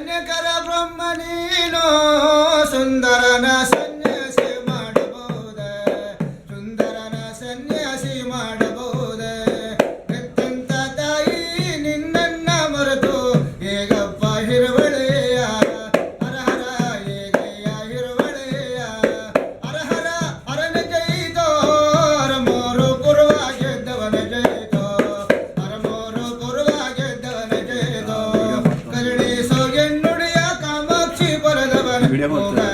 కన్యకర బ్రహ్మ నీలో సుందరన 对对对